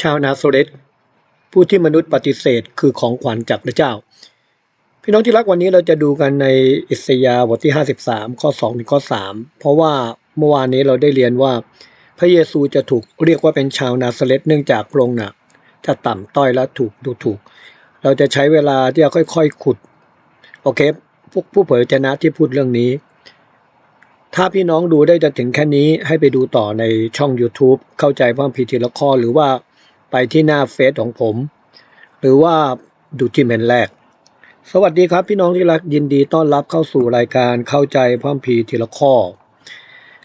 ชาวนาโซเรตผู้ที่มนุษย์ปฏิเสธคือของขวัญจากพระเจ้า พี่น้องที่รักวันนี้เราจะดูกันในอิสยาห์บทที่ 53 ข้อ2ถึงข้อ 3 เพราะว่าเมื่อวานนี้เราได้เรียนว่า พระเยซูจะถูกเรียกว่าเป็นชาวนาซาเรตเนื่องจากพระองค์น่ะจะต่ำต้อยและถูกดูถูก เราจะใช้เวลาที่จะค่อยๆขุด โอเค พวกผู้เผยชนะที่พูดเรื่องนี้ ถ้าพี่น้องดูได้จนถึงแค่นี้ให้ไปดูต่อในช่อง YouTube เข้าใจพระคัมภีทีละข้อหรือว่าไปที่หน้าเฟซของผม หรือว่าดูที่เมนแรก สวัสดีครับพี่น้องที่รักยินดีต้อนรับเข้าสู่รายการเข้าใจพระคัมภีทีละข้อ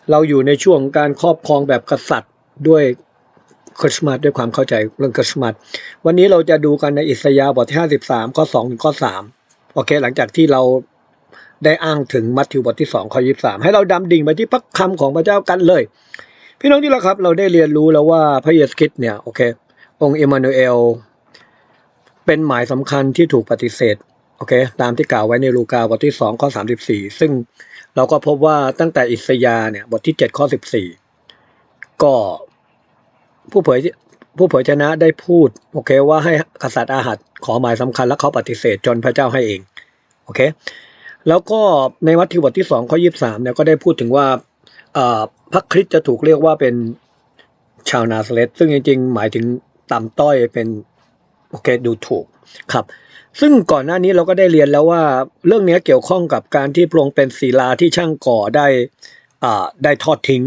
เราอยู่ในช่วงการครอบครองแบบกษัตริย์ด้วยคริสต์มาสด้วยความเข้าใจเรื่องคริสต์มาสวันนี้เราจะดูกันในอิสยาห์บทที่53ข้อ2ถึงข้อ3โอเค หลังจากที่เรา ได้อ้างถึงมัทธิวบทที่2ข้อ23 ให้เราดำดิ่งไปที่พระคำของพระเจ้ากันเลย พี่น้องที่รักครับ เราได้เรียนรู้แล้วว่าพระเยซูคริสต์เนี่ยโอเค องค์อิมมานูเอลเป็นหมายสำคัญที่ถูกปฏิเสธโอเค ตามที่กล่าวไว้ในลูกาบทที่2ข้อ34 ซึ่งเราก็พบว่าตั้งแต่อิสยาเนี่ยบทที่7ข้อ14 ก็ผู้เผยผู้เผยชนะได้พูดโอเคว่าให้กษัตริย์อาหัดขอหมายสำคัญแล้วเขาปฏิเสธจนพระเจ้าให้เองโอเค แล้วก็ในวัตถิบทที่2ข้อ23เนี่ยก็ได้พูดถึงว่าพระคริสต์จะถูกเรียกว่าเป็นชาวนาซาเรตซึ่งจริงๆ หมายถึงต่ำต้อยเป็นโอเคดูถูกครับ ซึ่งก่อนหน้านี้เราก็ได้เรียนแล้วว่าเรื่องนี้เกี่ยวข้องกับการที่พระองค์เป็นศิลาที่ช่างก่อได้ได้ทอดทิ้ง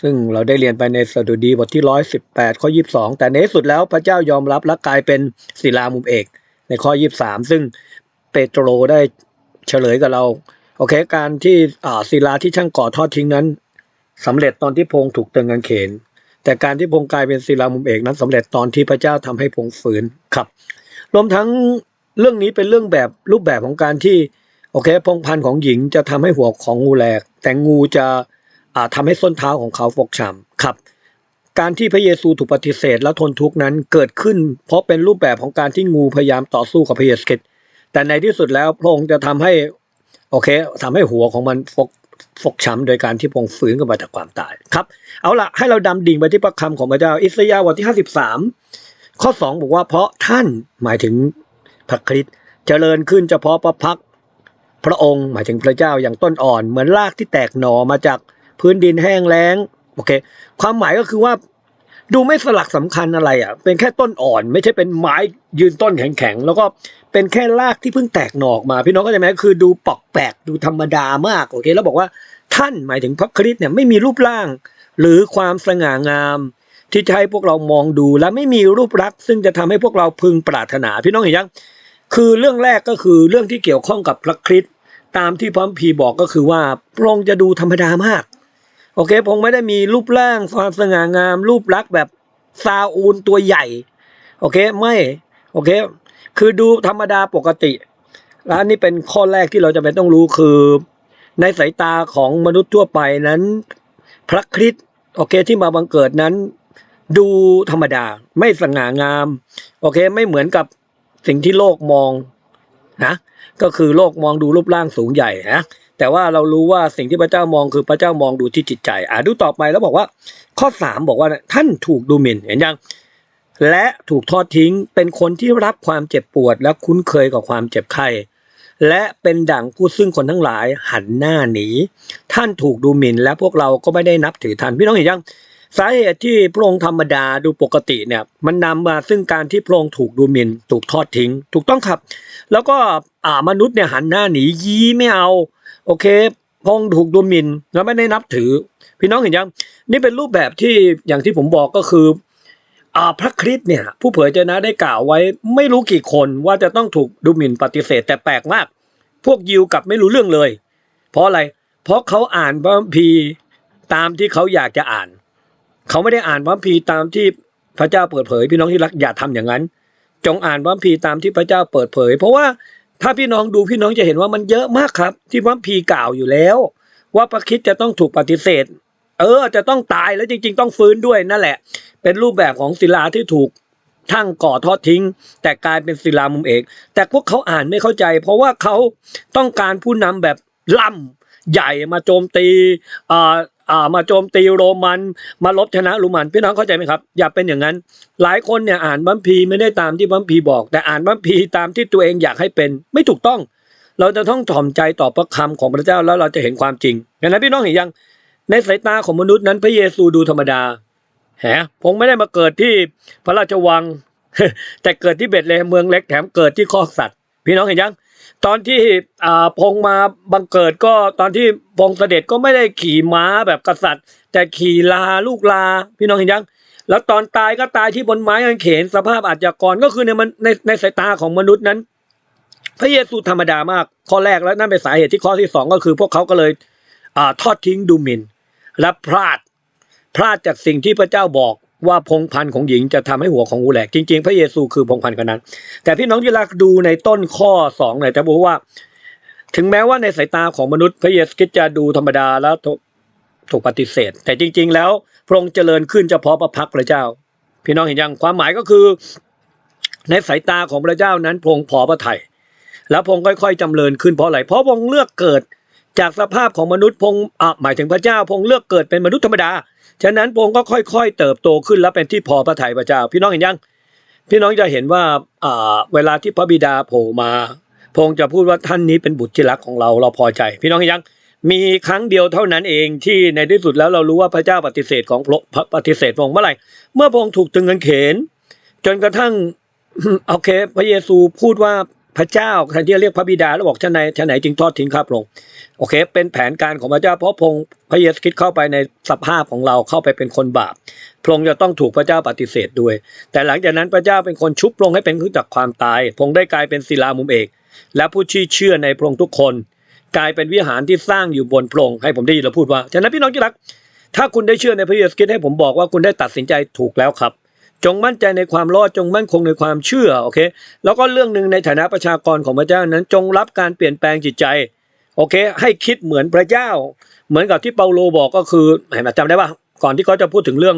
ซึ่งเราได้เรียนไปในสดุดีบทที่ร้อยสิบแปดข้อยีบสองแต่ในสุดแล้วพระเจ้ายอมรับและกลายเป็นศิลามุมเอก ในข้อยีบสามซึ่งเปโตรได้ เฉลยกับเรา โอเค การที่ศิลาที่ช่างก่อทอดทิ้งนั้นสำเร็จตอนที่พงถูกตึงกางเขน แต่การที่พงกลายเป็นศิลามุมเอกนั้นสำเร็จตอนที่พระเจ้าทำให้พงฝืนครับ รวมทั้งเรื่องนี้เป็นเรื่องแบบรูปแบบของการที่โอเค พงพันของหญิงจะทำให้หัวของงูแหลก แต่งูจะอ่าทำให้ส้นเท้าของเขาฟกช้ำครับการที่พระเยซูถูกปฏิเสธและทนทุกข์นั้นเกิดขึ้น เพราะเป็นรูปแบบของการที่งูพยายามต่อสู้กับพระเยซูคริสต์ แต่ในที่สุดแล้วพระองค์จะทำให้โอเคทำให้หัวของมันฟกฟกช้ำโดยการที่พระองค์ฟื้นขึ้นมาจากความตายครับ เอาละให้เราดำดิ่งไปที่พระคำของพระเจ้าอิสยาห์บทที่ 53 ข้อ 2 บอกว่าเพราะท่านหมายถึงพระคริสต์เจริญขึ้นเฉพาะพระพักพระองค์หมายถึงพระเจ้าอย่างต้นอ่อน เหมือนรากที่แตกหน่อมาจากพื้นดินแห้งแล้งโอเค ความหมายก็คือว่า ดูไม่สลักสำคัญอะไรอะ เป็นแค่ต้นอ่อน ไม่ใช่เป็นไม้ยืนต้นแข็งๆ แล้วก็เป็นแค่รากที่เพิ่งแตกหนออกมา พี่น้องก็จะไหมคือดูปอกแปลกดูธรรมดามากโอเค แล้วบอกว่าท่านหมายถึงพระคริสต์เนี่ยไม่มีรูปร่าง หรือความสง่างาม ที่จะให้พวกเรามองดูและไม่มีรูปลักษณ์ซึ่งจะทำให้พวกเราพึงปรารถนา พี่น้องเห็นยังคือเรื่องแรกก็คือเรื่องที่เกี่ยวข้องกับพระคริสต์ตามที่พระคัมภีบอกก็คือว่าพระองค์จะดูธรรมดามาก โอเคพงค์ไม่ได้มีรูปร่างความสง่างาม รูปลักษณ์แบบซาอูนตัวใหญ่ โอเคไม่โอเค คือดูธรรมดาปกติ และอันนี้เป็นข้อแรกที่เราจะเป็นต้องรู้คือ ในสายตาของมนุษย์ทั่วไปนั้น พระคริสต์โอเคที่มาบังเกิดนั้น ดูธรรมดาไม่สง่างาม โอเคไม่เหมือนกับสิ่งที่โลกมองนะก็คือโลกมองดูรูปร่างสูงใหญ่นะ แต่ว่าเรารู้ว่าสิ่งที่พระเจ้ามองคือพระเจ้ามองดูที่จิตใจ อ่าดูต่อไปแล้วบอกว่า ข้อสามบอกว่าท่านถูกดูหมิ่นเห็นยังและถูกทอดทิ้งเป็นคนที่รับความเจ็บปวดและคุ้นเคยกับความเจ็บไข้และเป็นดั่งผู้ซึ่งคนทั้งหลายหันหน้าหนี ท่านถูกดูหมิ่น และพวกเราก็ไม่ได้นับถือท่านพี่น้องเห็นยังสาเหตุที่พระองค์ธรรมดาดูปกติเนี่ยมันนำมาซึ่งการที่พระองค์ถูกดูหมิ่น ถูกทอดทิ้ง ถูกต้องครับ แล้วก็อ่ามนุษย์เนี่ยหันหน้าหนียี้ไม่เอา โอเคพงค์ถูกดูหมิ่นแล้วไม่ได้นับถือ พี่น้องเห็นยัง นี่เป็นรูปแบบที่อย่างที่ผมบอกก็คืออ่าพระคริสต์เนี่ย ผู้เผยเจนะได้กล่าวไว้ไม่รู้กี่คนว่าจะต้องถูกดูหมิ่นปฏิเสธแต่แปลกมาก พวกยิวกลับไม่รู้เรื่องเลย เพราะอะไร เพราะเขาอ่านพระคัมภีร์ตามที่เขาอยากจะอ่าน เขาไม่ได้อ่านพระคัมภีร์ตามที่พระเจ้าเปิดเผย พี่น้องที่รักอย่าทำอย่างนั้น จงอ่านพระคัมภีร์ตามที่พระเจ้าเปิดเผย เพราะว่า ถ้าพี่น้องดูพี่น้องจะเห็นว่ามันเยอะมากครับ ที่พระคัมภีกล่าวอยู่แล้ว ว่าพระคริสต์จะต้องถูกปฏิเสธ เออ จะต้องตายแล้วจริง ๆ ต้องฟื้นด้วยนั่นแหละ เป็นรูปแบบของศิลาที่ถูกทั้งก่อทอดทิ้ง แต่กลายเป็นศิลามุมเอก แต่พวกเขาอ่านไม่เข้าใจ เพราะว่าเขาต้องการผู้นำแบบล่ำใหญ่มาโจมตี อ่ามาโจมตีโรมันมาลบชนะโรมันพี่น้องเข้าใจไหมครับ อย่าเป็นอย่างนั้น หลายคนเนี่ยอ่านบัมพีไม่ได้ตามที่บัมพีบอก แต่อ่านบัมพีตามที่ตัวเองอยากให้เป็นไม่ถูกต้อง เราจะต้องถ่อมใจต่อพระคำของพระเจ้าแล้วเราจะเห็นความจริงอย่างนั้นพี่น้องเห็นยังในสายตาของมนุษย์นั้นพระเยซูดูธรรมดาแหมผมไม่ได้มาเกิดที่พระราชวัง แต่เกิดที่เบตเลเฮเมืองเล็กแถมเกิดที่คอกสัตว์ พี่น้องเห็นยัง ตอนที่อ่าพงมาบังเกิดก็ตอนที่พงเสด็จก็ไม่ได้ขี่ม้าแบบกษัตริย์ แต่ขี่ลาลูกลาพี่น้องเห็นยัง แล้วตอนตายก็ตายที่บนไม้กางเขนสภาพอาชญากรก็คือในมันในในสายตาของมนุษย์นั้น พระเยซูธรรมดามากข้อแรกแล้วนั่นเป็นสาเหตุที่ข้อที่สองก็คือ พวกเขาก็เลยอ่าทอดทิ้งดูหมิ่นและพลาดพลาดจากสิ่งที่พระเจ้าบอก ว่าพงพันธุ์ของหญิงจะทำให้หัวของงูแหลก จริง ๆ พระเยซูคือพงพันธุ์คนนั้น แต่พี่น้องที่รักดูในต้นข้อสองเนี่ยจะบอกว่า ถึงแม้ว่าในสายตาของมนุษย์พระเยซูกิต์จะดูธรรมดาแล้วถูกปฏิเสธ แต่จริง ๆ แล้วพระองค์เจริญขึ้นเฉพาะพระพักพระเจ้า พี่น้องเห็นยังความหมายก็คือ ในสายตาของพระเจ้านั้นพระองค์พอพระทัยแล้วพระองค์ค่อย ๆจำเริญขึ้นเพราะอะไรเพราะพระองค์เลือกเกิด จากสภาพของมนุษย์พงค์อะหมายถึงพระเจ้าพงค์เลือกเกิดเป็นมนุษย์ธรรมดา ฉะนั้นพงค์ก็ค่อย ๆ เติบโตขึ้นแล้วเป็นที่พอพระทัยพระเจ้า พี่น้องเห็นยัง พี่น้องจะเห็นว่าอ่าเวลาที่พระบิดาโผล่มา พงค์จะพูดว่าท่านนี้เป็นบุตรที่รักของเราเราพอใจ พี่น้องเห็นยังมีครั้งเดียวเท่านั้นเองที่ในที่สุดแล้วเรารู้ว่าพระเจ้าปฏิเสธของพระปฏิเสธพงค์เมื่อไหร่เมื่อพงค์ถูกตึงกางเขน จนกระทั่งโอเค พระเยซูพูดว่า พระเจ้าแทนที่จะเรียกพระบิดาแล้วบอกท่านไหนท่านไหนจึงทอดทิ้งข้าพระองค์โอเค เป็นแผนการของพระเจ้าเพราะพงค์พระเยซูคริสต์เข้าไปในสภาพของเราเข้าไปเป็นคนบาปพระองค์จะต้องถูกพระเจ้าปฏิเสธด้วย แต่หลังจากนั้นพระเจ้าเป็นคนชุบพระองค์ให้เป็นขึ้นจากความตายพระองค์ได้กลายเป็นศิลามุมเอก และผู้ที่เชื่อในพระองค์ทุกคน กลายเป็นวิหารที่สร้างอยู่บนพระองค์ให้ผมได้ยินเราพูดว่าฉะนั้นพี่น้องที่รัก ถ้าคุณได้เชื่อในพระเยซูคริสต์ให้ผมบอกว่าคุณได้ตัดสินใจถูกแล้วครับ จงมั่นใจในความรอดจงมั่นคงในความเชื่อโอเคแล้วก็เรื่องหนึ่งในฐานะประชากรของพระเจ้านั้นจงรับการเปลี่ยนแปลงจิตใจโอเค ให้คิดเหมือนพระเจ้า เหมือนกับที่เปาโลบอกก็คือเห็นไหมจำได้ปะก่อนที่เขาจะพูดถึงเรื่อง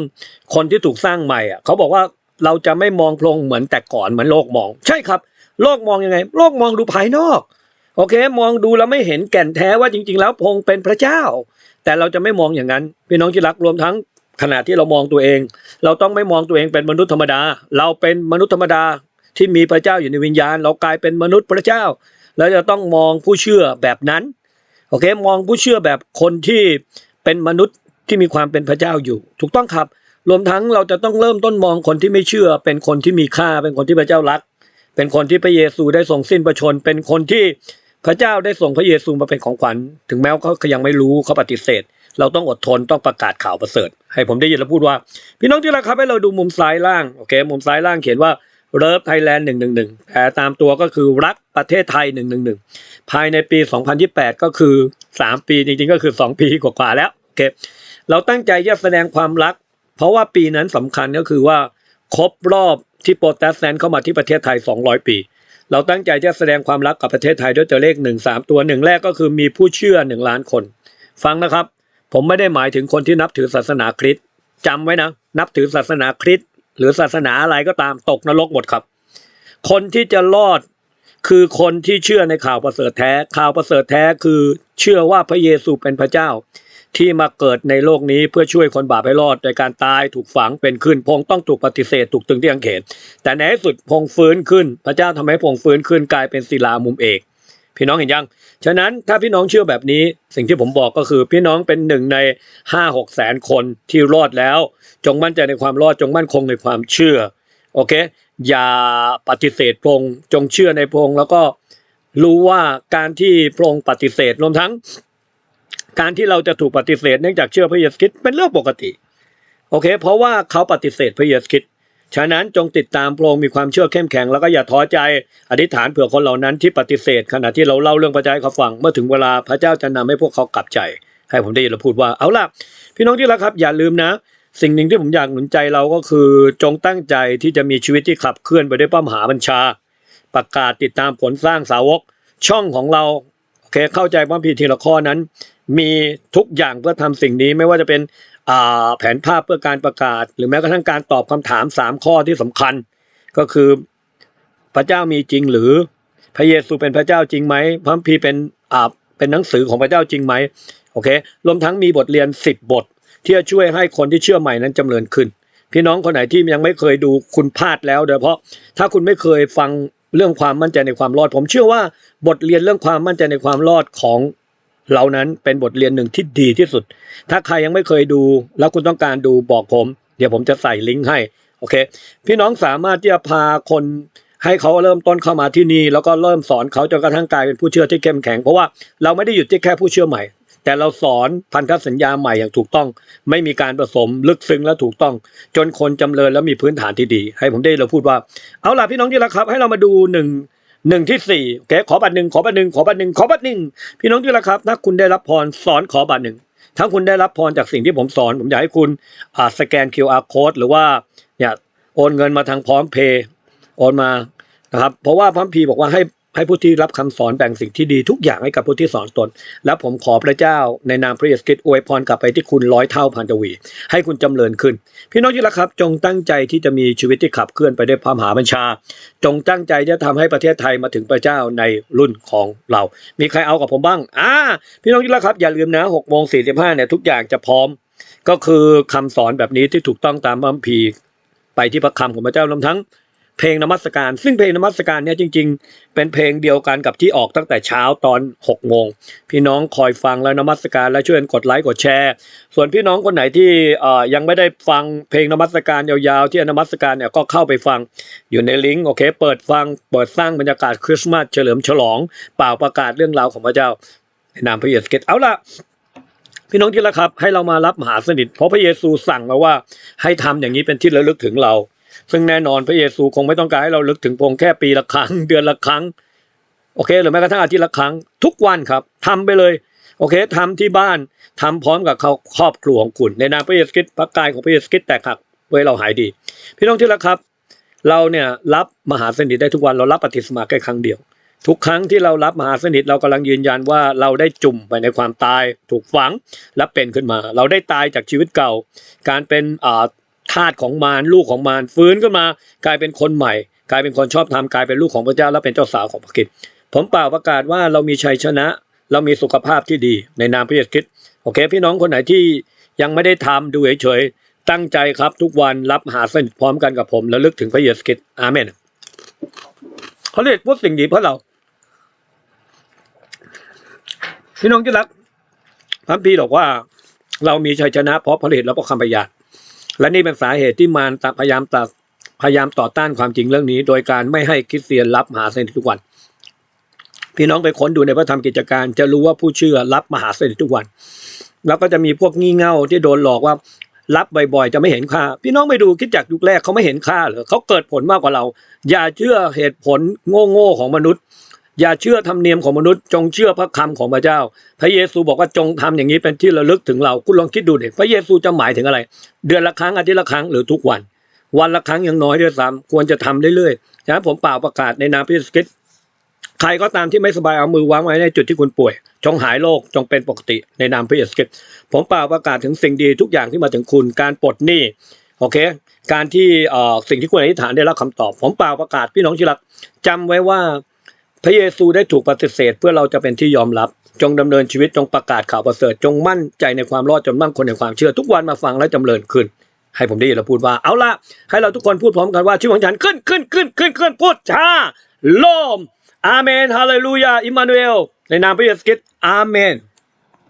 คนที่ถูกสร้างใหม่อะเขาบอกว่าเราจะไม่มองพรงเหมือนแต่ก่อนเหมือนโลกมอง ใช่ครับ โลกมองยังไง โลกมองดูภายนอกโอเค มองดูแล้วไม่เห็นแก่นแท้ว่าจริง ๆ แล้วพงเป็นพระเจ้า แต่เราจะไม่มองอย่างนั้นพี่น้องที่รักรวมทั้ง ขณะที่เรามองตัวเอง เราต้องไม่มองตัวเองเป็นมนุษย์ธรรมดา เราเป็นมนุษย์ธรรมดาที่มีพระเจ้าอยู่ในวิญญาณ เรากลายเป็นมนุษย์พระเจ้าเราจะต้องมองผู้เชื่อแบบนั้นโอเคมองผู้เชื่อแบบคนที่เป็นมนุษย์ที่มีความเป็นพระเจ้าอยู่ ถูกต้องครับ รวมทั้งเราจะต้องเริ่มต้นมองคนที่ไม่เชื่อ เป็นคนที่มีค่าเป็นคนที่พระเจ้ารัก เป็นคนที่พระเยซูได้ทรงสิ้นประชน เป็นคนที่ พระเจ้าได้ส่งพระเยซูมาเป็นของขวัญ ถึงแม้ว่าเขายังไม่รู้เขาปฏิเสธ เราต้องอดทนต้องประกาศข่าวประเสริฐ ให้ผมได้ยินแล้วพูดว่า พี่น้องที่รักครับให้เราดูมุมซ้ายล่างโอเคมุมซ้ายล่างเขียนว่าเลิฟไทยแลนด์หนึ่งหนึ่งหนึ่งแปลตามตัวก็คือรักประเทศไทยหนึ่งหนึ่งหนึ่งภายในปี 2028 ก็คือ3ปีจริงๆก็คือ2ปีกว่าๆแล้วโอเคเราตั้งใจจะแสดงความรัก เพราะว่าปีนั้นสำคัญก็คือว่าครบรอบที่โปรเตสแตนต์เข้ามาที่ประเทศไทย 200 ปี เราตั้งใจจะแสดงความรักกับประเทศไทยด้วยตัวเลขหนึ่งสามตัวหนึ่งแรกก็คือมีผู้เชื่อหนึ่งล้านคน ฟังนะครับ ผมไม่ได้หมายถึงคนที่นับถือศาสนาคริสต์จำไว้นะ นับถือศาสนาคริสต์หรือศาสนาอะไรก็ตามตกนรกหมดครับ คนที่จะรอดคือคนที่เชื่อในข่าวประเสริฐแท้ ข่าวประเสริฐแท้คือเชื่อว่าพระเยซูเป็นพระเจ้า ที่มาเกิดในโลกนี้เพื่อช่วยคนบาปให้รอดโดยการตายถูกฝังเป็นขึ้น พงต้องถูกปฏิเสธถูกตึงที่อังเขนแต่ในที่สุดพงฟื้นขึ้น พระเจ้าทำให้พงฟื้นขึ้นกลายเป็นศิลามุมเอกพี่น้องเห็นยัง ฉะนั้นถ้าพี่น้องเชื่อแบบนี้ สิ่งที่ผมบอกก็คือพี่น้องเป็นหนึ่งในห้าหกแสนคนที่รอดแล้ว จงมั่นใจในความรอดจงมั่นคงในความเชื่อโอเค อย่าปฏิเสธพงจงเชื่อในพงแล้วก็รู้ว่าการที่พงปฏิเสธรวมทั้ง การที่เราจะถูกปฏิเสธเนื่องจากเชื่อพระเยซูคริสต์เป็นเรื่องปกติ โอเค เพราะว่าเขาปฏิเสธพระเยซูคริสต์ฉะนั้นจงติดตามพระองค์มีความเชื่อเข้มแข็งแล้วก็อย่าท้อใจอธิษฐานเผื่อคนเหล่านั้นที่ปฏิเสธ ขณะที่เราเล่าเรื่องพระเจ้าให้เขาฟังเมื่อถึงเวลาพระเจ้าจะนำให้พวกเขากลับใจ ให้ผมได้ยินเราพูดว่าเอาล่ะ พี่น้องที่รักครับอย่าลืมนะ สิ่งหนึ่งที่ผมอยากหนุนใจเราก็คือ จงตั้งใจที่จะมีชีวิตที่ขับเคลื่อนไปด้วยเป้าหมายบัญชา ประกาศติดตามผลสร้างสาวกช่องของเรา เคเข้าใจว่าพีทีละข้อนั้น มีทุกอย่างเพื่อทำสิ่งนี้ไม่ว่าจะเป็นแผนภาพเพื่อการประกาศ หรือแม้กระทั่งการตอบคำถามสามข้อที่สำคัญ ก็คือพระเจ้ามีจริงหรือพระเยซูเป็นพระเจ้าจริงไหมพระคัมภีเป็นเป็นหนังสือของพระเจ้าจริงไหมโอเครวมทั้งมีบทเรียน 10 บท ที่จะช่วยให้คนที่เชื่อใหม่นั้นจำเริญขึ้น พี่น้องคนไหนที่ยังไม่เคยดูคุณพลาดแล้วโดยเฉพาะถ้าคุณไม่เคยฟัง เรื่องความมั่นใจในความรอด ผมเชื่อว่าบทเรียนเรื่องความมั่นใจในความรอดของเรานั้นเป็นบทเรียนหนึ่งที่ดีที่สุด ถ้าใครยังไม่เคยดู แล้วคุณต้องการดูบอกผม เดี๋ยวผมจะใส่ลิงก์ให้โอเค พี่น้องสามารถที่จะพาคนให้เขาเริ่มต้นเข้ามาที่นี่แล้วก็เริ่มสอนเขาจนกระทั่งกลายเป็นผู้เชื่อที่เข้มแข็งเพราะว่าเราไม่ได้หยุดที่แค่ผู้เชื่อใหม่ แต่เราสอนพันธสัญญาใหม่อย่างถูกต้อง ไม่มีการผสมลึกซึ้งและถูกต้อง จนคนจำเริญแล้วมีพื้นฐานที่ดี ให้ผมได้เราพูดว่า เอาล่ะพี่น้องที่รักครับ ให้เรามาดูหนึ่งหนึ่งที่สี่โอเคขอบัตรหนึ่งขอบัตรหนึ่งขอบัตรหนึ่งขอบัตรหนึ่งพี่น้องที่รักครับถ้าคุณได้รับพรสอนขอบัตรหนึ่งถ้าคุณได้รับพรจากสิ่งที่ผมสอน ผมอยากให้คุณอ่าสแกน QR code หรือว่าเนี่ยโอนเงินมาทางพร้อมเพย์โอนมานะครับเพราะว่าพร้อมพีบอกว่าให้ ให้ผู้ที่รับคำสอนแบ่งสิ่งที่ดีทุกอย่างให้กับผู้ที่สอนตน และผมขอพระเจ้าในนามพระเยซูคริสต์อวยพรกลับไปที่คุณร้อยเท่าพันทวี ให้คุณจำเริญขึ้น พี่น้องที่รักครับ จงตั้งใจที่จะมีชีวิตที่ขับเคลื่อนไปด้วยพระมหาบัญชา จงตั้งใจจะทำให้ประเทศไทยมาถึงพระเจ้าในรุ่นของเรา มีใครเอากับผมบ้างอ่าพี่น้องที่รักครับอย่าลืมนะหกโมงสี่สิบห้าเนี่ยทุกอย่างจะพร้อม ก็คือคำสอนแบบนี้ที่ถูกต้องตามพระคัมภีร์ไปที่พระคำของพระเจ้ารวมทั้ง เพลงนมัสการ ซึ่งเพลงนมัสการเนี่ยจริง ๆ เป็นเพลงเดียวกันกับที่ออกตั้งแต่เช้าตอน6โมงพี่น้องคอยฟังแล้วนมัสการและช่วยกันกดไลค์กดแชร์ ส่วนพี่น้องคนไหนที่เอ่อยังไม่ได้ฟังเพลงนมัสการยาวๆ ที่นมัสการเนี่ยก็เข้าไปฟังอยู่ในลิงก์โอเค เปิดฟังเปิดสร้างบรรยากาศคริสต์มาสเฉลิมฉลองเป่าประกาศเรื่องราวของพระเจ้าในนามพระเยซูคริสต์เอาล่ะพี่น้องที่รักครับ ให้เรามารับมหาสนิทเพราะพระเยซูสั่งมาว่าให้ทำอย่างนี้เป็นที่ระลึกถึงเรา ซึ่งแน่นอนพระเยซูคงไม่ต้องการให้เราลึกถึงพระองค์แค่ปีละครั้ง เดือนละครั้ง โอเค หรือแม้กระทั่งอาทิตย์ละครั้ง ทุกวันครับทำไปเลย โอเคทำที่บ้านทำพร้อมกับเขาครอบครัวของคุณ ในนามพระเยซูคริสต์พระกายของพระเยซูคริสต์แตกหักเพื่อให้เราหายดี พี่น้องที่รักครับ เราเนี่ยรับมหาสนิทได้ทุกวันเรารับปฏิสมาแค่ครั้งเดียวทุกครั้งที่เรารับมหาสนิทเรากำลังยืนยันว่าเราได้จุ่มไปในความตายถูกฝังและเป็นขึ้นมา เราได้ตายจากชีวิตเก่า การเป็นอ่า ทาสของมารลูกของมารฟื้นขึ้นมา กลายเป็นคนใหม่ กลายเป็นคนชอบธรรมกลายเป็นลูกของพระเจ้าและเป็นเจ้าสาวของพระคริสต์ผมเปล่าประกาศว่าเรามีชัยชนะ เรามีสุขภาพที่ดีในนามพระเยซูคริสต์โอเค พี่น้องคนไหนที่ยังไม่ได้ทำดูเฉยๆตั้งใจครับทุกวันรับหาสนิทพร้อมกันกับผม และลึกถึงพระเยซูคริสต์อาเมนเขาเรียกพูดสิ่งดีเพื่อเราพี่น้องที่รักพระพีบอกว่า เรามีชัยชนะเพราะผลิตและเพราะคำพยาน และนี่เป็นสาเหตุที่มารพยายามตัดพยายามต่อต้านความจริงเรื่องนี้ โดยการไม่ให้คริสเตียนรับมหาเสนิททุกวัน พี่น้องไปค้นดูในพระธรรมกิจการ จะรู้ว่าผู้เชื่อรับมหาเสนิททุกวัน แล้วก็จะมีพวกงี่เง่าที่โดนหลอกว่ารับบ่อยๆ จะไม่เห็นค่า พี่น้องไปดูคิดจากยุคแรกเขาไม่เห็นค่าเหรอเขาเกิดผลมากกว่าเรา อย่าเชื่อเหตุผลโง่ๆของมนุษย์ อย่าเชื่อธรรมเนียมของมนุษย์จงเชื่อพระคำของพระเจ้า พระเยซูบอกว่าจงทำอย่างนี้เป็นที่ระลึกถึงเราคุณลองคิดดูดิพระเยซูจะหมายถึงอะไร เดือนละครั้งอาทิตย์ละครั้งหรือทุกวัน วันละครั้งยังน้อยด้วยซ้ำควรจะทำเรื่อยๆฉะผมเปล่าประกาศในนามพระเยซูคริสต์ใครก็ตามที่ไม่สบายเอามือวางไว้ในจุดที่คุณป่วย จงหายโรคจงเป็นปกติในนามพระเยซูคริสต์ผมเปล่าประกาศถึงสิ่งดีทุกอย่างที่มาถึงคุณการปลดหนี้โอเค การที่เอ่อสิ่งที่คุณอธิษฐานได้รับคำตอบ ผมเปล่าประกาศพี่น้องที่รักจำไว้ว่า พระเยซูได้ถูกปฏิเสธเพื่อเราจะเป็นที่ยอมรับ จงดำเนินชีวิตจงประกาศข่าวประเสริฐจงมั่นใจในความรอดจนมั่งคนในความเชื่อ ทุกวันมาฟังและจำเริญขึ้น ให้ผมได้ยินเราพูดว่าเอาละให้เราทุกคนพูดพร้อมกันว่าชีวิตของฉันขึ้นขึ้นขึ้นขึ้นขึ้นพูดช้าโลมอาเมนฮาเลลูยาอิมมานูเอลในนามพระเยซูคริสต์อาเมน